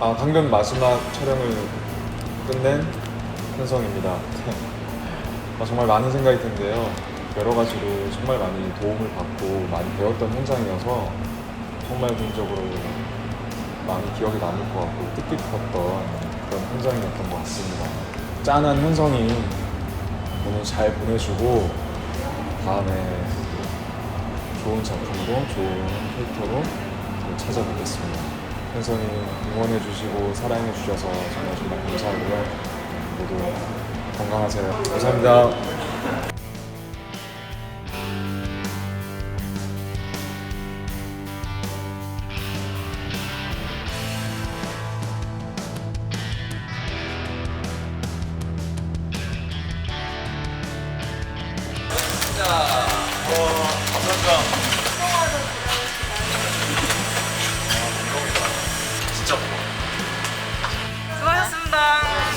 아 방금 마지막 촬영을 끝낸 현성입니다. 아, 정말 많은 생각이 드는데요. 여러 가지로 정말 많이 도움을 받고 많이 배웠던 현장이어서 정말 개인적으로 많이 기억에 남을 것 같고 뜻깊었던 그런 현장이었던 것 같습니다. 짠한 현성이 오늘 잘 보내주고 다음에 좋은 작품으로 좋은 캐릭터로 또 찾아뵙겠습니다. 현성이 응원해 주시고 사랑해 주셔서 정말 정말 감사하고요. 모두 건강하세요. 감사합니다. 진짜 수고하셨습니다.